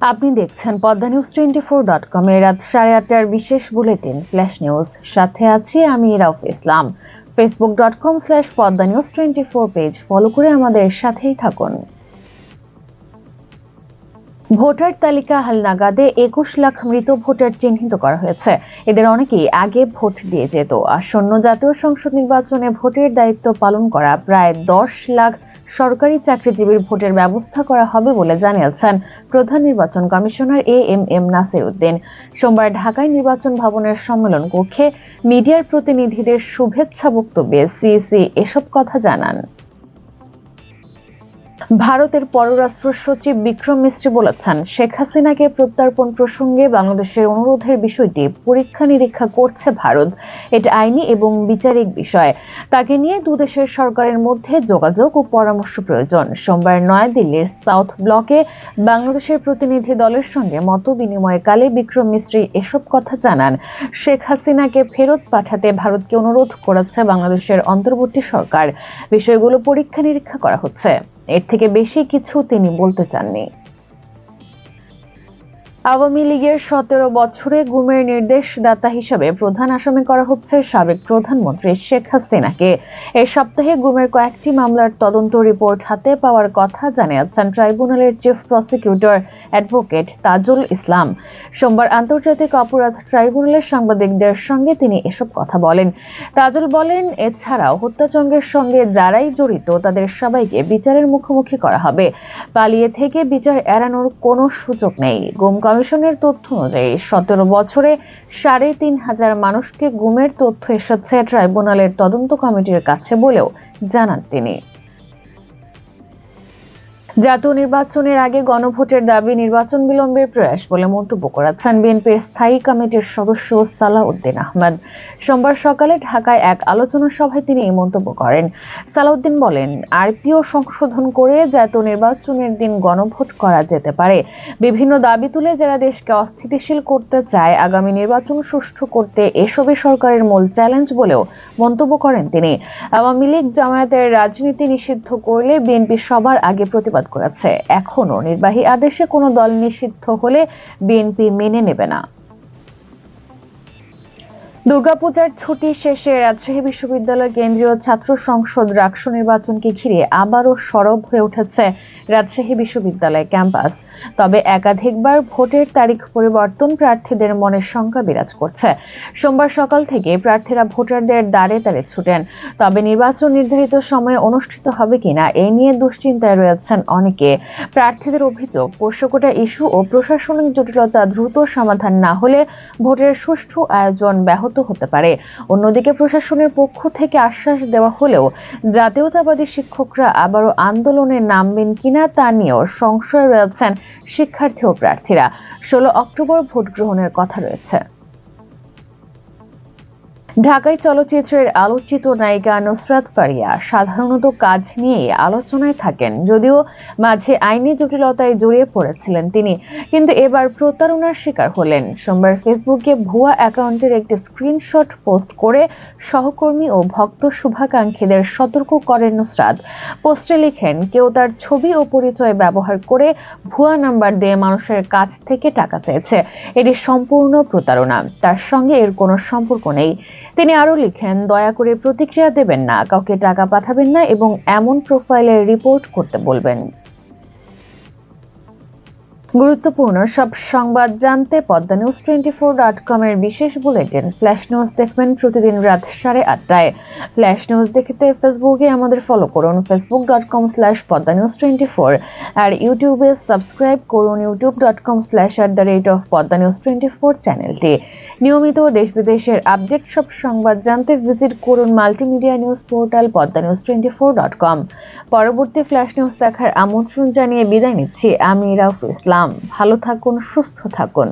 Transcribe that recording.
আপনি দেখছেন Padma news twenty four dot com এর রাত সাড়ে আটটার বিশেষ বুলেটিন ফ্ল্যাশ নিউজ সাথে আছি আমি Rauf Islam. Facebook dot com slash Padma news twenty four page follow করে আমাদের সাথেই থাকুন। ভোটার তালিকা হালনাগাদে একুশ লাখ মৃত ভোটার চিহ্নিত করা হয়েছে। এদের অনেকেই আগে ভোট দিয়ে যেত। আসন্ন জাতীয় সংসদ নির্বাচনে ভোটের দায়িত্ব পালন করা প্রায় দশ লাখ সরকারি চাকরিজীবীর ভোটের ব্যবস্থা করা হবে বলে জানিয়েছেন প্রধান নির্বাচন commissioner A M M Nasir Uddin. সোমবার ঢাকায় নির্বাচন ভবনের সম্মেলন কক্ষে মিডিয়ার প্রতিনিধিদের শুভেচ্ছা বক্তব্যে সিইসি এসব কথা জানান। ভারতের পররাষ্ট্র সচিব বিক্রম মিস্ত্রি বলেছেন, শেখ হাসিনাকে প্রত্যার্পণ প্রসঙ্গে বাংলাদেশের অনুরোধের বিষয়টি পরীক্ষা নিরীক্ষা করছে ভারত। এটা আইনি এবং বিচারিক বিষয়। তাকে নিয়ে দুদেশের সরকারের মধ্যে যোগাযোগ ও পরামর্শ প্রয়োজন। সোমবার নয়াদিল্লির সাউথ ব্লকে বাংলাদেশের প্রতিনিধি দলের সঙ্গে মত বিনিময়কালে বিক্রম মিস্ত্রি এসব কথা জানান। শেখ হাসিনাকে ফেরত পাঠাতে ভারতকে অনুরোধ করেছে বাংলাদেশের অন্তর্বর্তী সরকার। বিষয়গুলো পরীক্ষা নিরীক্ষা করা হচ্ছে। এর থেকে বেশি কিছু তিনি বলতে চাননি। আওয়ামী লীগের সতেরো বছরে গুমের নির্দেশদাতা হিসেবে প্রধান আসামি করা হচ্ছে সাবেক প্রধানমন্ত্রী শেখ হাসিনাকে। এ সপ্তাহে গুমের কয়েকটি মামলার তদন্ত রিপোর্ট হাতে পাওয়ার কথা জানিয়েছেন ট্রাইব্যুনালের chief prosecutor advocate Tajul Islam. সোমবার আন্তর্জাতিক অপরাধ ট্রাইব্যুনালের সাংবাদিকদের সঙ্গে তিনি এসব কথা বলেন। তাজুল বলেন, এছাড়াও হত্যাচঙ্গের সঙ্গে যারাই জড়িত, তাদের সবাইকে বিচারের মুখোমুখি করা হবে। পালিয়ে থেকে বিচার এড়ানোর কোনো সুযোগ নেই। গুম কমিশনের তথ্য অনুযায়ী সতেরো বছরে সাড়ে তিন হাজার মানুষকে গুমের তথ্য এসেছে ট্রাইব্যুনালের তদন্ত কমিটির কাছে বলেও জানান তিনি। জাতীয় নির্বাচনের আগে গণভোটের দাবি নির্বাচন বিলম্বের প্রয়াস বলে মন্তব্য করেছেন বিএনপির স্থায়ী কমিটির সদস্য সালাউদ্দিন আহমদ। সোমবার সকালে ঢাকায় এক আলোচনা সভায় তিনি এই মন্তব্য করেন। সালাউদ্দিন বলেন, আরপিও সংশোধন করে জাতীয় নির্বাচনের দিন গণভোট করা যেতে পারে। বিভিন্ন দাবি তুলে যারা দেশকে অস্থিতিশীল করতে চায়, আগামী নির্বাচন সুষ্ঠু করতে এসবই সরকারের মূল চ্যালেঞ্জ বলেও মন্তব্য করেন তিনি। আওয়ামী লীগ জামায়াতের রাজনীতি নিষিদ্ধ করলে বিএনপি সবার আগে প্রতিবাদ করেছে। এখনও নির্বাহী আদেশে কোনো দল নিষিদ্ধ হলে বিএনপি মেনে নেবে না। দুর্গাপূজার ছুটি শেষে রাজশাহী বিশ্ববিদ্যালয় কেন্দ্রীয় ছাত্র সংসদ রাক্ষ নির্বাচনকে ঘিরে আবারও সরব হয়ে উঠেছে রাজশাহী বিশ্ববিদ্যালয় ক্যাম্পাস। তবে একাধিকবার ভোটের তারিখ পরিবর্তন প্রার্থীদের মনে শঙ্কা বিরাজ করছে। সোমবার সকাল থেকে প্রার্থীরা ভোটারদের দাঁড়ে দাঁড়ে ছুটেন। তবে নির্বাচন নির্ধারিত সময়ে অনুষ্ঠিত হবে কিনা এ নিয়ে দুশ্চিন্তায় রয়েছেন অনেকে। প্রার্থীদের অভিযোগ, পোষ্যকোটা ইস্যু ও প্রশাসনিক জটিলতা দ্রুত সমাধান না হলে ভোটের সুষ্ঠু আয়োজন ব্যাহত হতে পারে। অন্যদিকে প্রশাসনের পক্ষ থেকে আশ্বাস দেওয়া হলেও জাতীয়তাবাদী শিক্ষকরা আবারও আন্দোলনে নামবেন কিনা তা নিয়েও সংশয় রয়েছেন শিক্ষার্থী ও প্রার্থীরা। ষোলো অক্টোবর ভোট গ্রহণের কথা রয়েছে। ঢাকাই চলচ্চিত্রের আলোচিত নায়িকা নুসরাত ফারিয়া সাধারণত কাজ নিয়ে আলোচনায় থাকেন। যদিও মাঝে আইনি জটিলতায় জড়িয়ে পড়েছিলেন তিনি, কিন্তু এবার প্রতারণার শিকার হলেন। সোমবার ফেসবুকে ভুয়া অ্যাকাউন্টের একটি স্ক্রিনশট পোস্ট করে সহকর্মী ও ভক্ত শুভাকাঙ্ক্ষীদের সতর্ক করেন নুসরাত। পোস্টে লিখেন, কেউ তার ছবি ও পরিচয় ব্যবহার করে ভুয়া নাম্বার দিয়ে মানুষের কাছ থেকে টাকা চেয়েছে। এটি সম্পূর্ণ প্রতারণা। তার সঙ্গে এর কোনো সম্পর্ক নেই। তিনি আরও লিখেন, দয়া করে প্রতিক্রিয়া দেবেন না, কাউকে টাকা পাঠাবেন না এবং এমন প্রোফাইলের রিপোর্ট করতে বলবেন। গুরুত্বপূর্ণ, সব সংবাদ জানতে Padma news twenty four dot com এর বিশেষ বুলেটিন ফ্ল্যাশ নিউজ দেখবেন প্রতিদিন রাত সাড়ে আটটায়। ফ্ল্যাশ নিউজ দেখতে ফেসবুকে আমাদের ফলো করুন Facebook dot com slash Padma news twenty four আর ইউটিউবে সাবস্ক্রাইব করুন YouTube dot com slash at the rate of Padma news twenty four চ্যানেলটি নিয়মিত দেশ বিদেশের আপডেট সব সংবাদ জানতে ভিজিট করুন multimedia news portal Padma news twenty four dot com. পরবর্তী ফ্ল্যাশ নিউজ দেখার আমন্ত্রণ জানিয়ে বিদায় নিচ্ছি। আমি রাউফ ইসলাম। ভালো থাকুন, সুস্থ থাকুন।